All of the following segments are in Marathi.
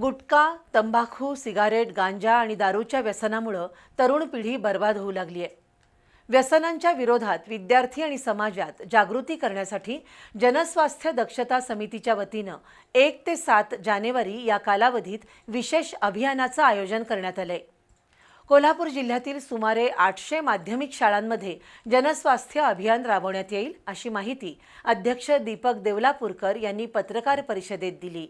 गुटखा तंबाखू सिगारेट गांजा आणि दारूच्या व्यसनामुळं तरुण पिढी बर्बाद होऊ लागली आहे. व्यसनांच्या विरोधात विद्यार्थी आणि समाजात जागृती करण्यासाठी जनस्वास्थ्य दक्षता समितीच्या वतीनं एक ते सात जानेवारी या कालावधीत विशेष अभियानाचं आयोजन करण्यात आलंय. कोल्हापूर जिल्ह्यातील सुमारे आठशे माध्यमिक शाळांमध्ये जनस्वास्थ्य अभियान राबवण्यात येईल अशी माहिती अध्यक्ष दीपक देवलापूरकर यांनी पत्रकार परिषदेत दिली.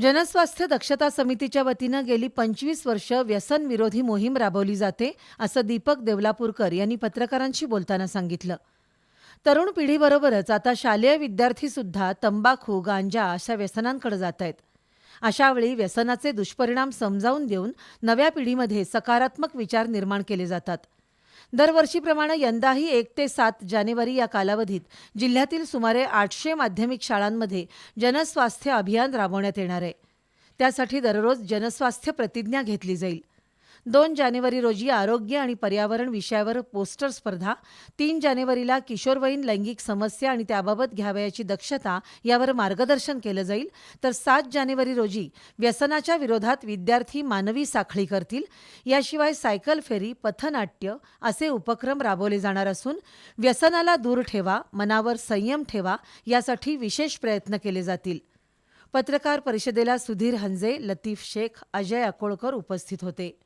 जनस्वास्थ्य दक्षता समितीच्या वतीनं गेली पंचवीस वर्ष व्यसनविरोधी मोहीम राबवली जाते असं दीपक देवलापूरकर यांनी पत्रकारांशी बोलताना सांगितलं. तरुण पिढीबरोबरच आता शालेय विद्यार्थीसुद्धा तंबाखू गांजा अशा व्यसनांकडे जात आहेत. अशावेळी व्यसनाचे दुष्परिणाम समजावून देऊन नव्या पिढीमध्ये सकारात्मक विचार निर्माण केले जातात. दरवर्षीप्रमाणे यंदाही एक ते सात जानेवारी या कालावधीत जिल्ह्यातील सुमारे आठशे माध्यमिक शाळांमध्ये जनस्वास्थ्य अभियान राबवण्यात येणार आहे. त्यासाठी दररोज जनस्वास्थ्य प्रतिज्ञा घेतली जाईल. दोन जानेवारी रोजी आरोग्य आणि पर्यावरण विषयावर पोस्टर स्पर्धा तीन जानेवारीला किशोरवयीन लैंगिक समस्या आणि त्याबाबत घ्यावयाची दक्षता यावर मार्गदर्शन केलं जाईल. तर सात जानेवारी रोजी व्यसनाच्या विरोधात विद्यार्थी मानवी साखळी करतील. याशिवाय सायकल फेरी पथनाट्य असे उपक्रम राबवले जाणार असून व्यसनाला दूर ठेवा मनावर संयम ठेवा यासाठी विशेष प्रयत्न केले जातील. पत्रकार परिषदेला सुधीर हंजे लतीफ शेख अजय अकोळकर उपस्थित होते.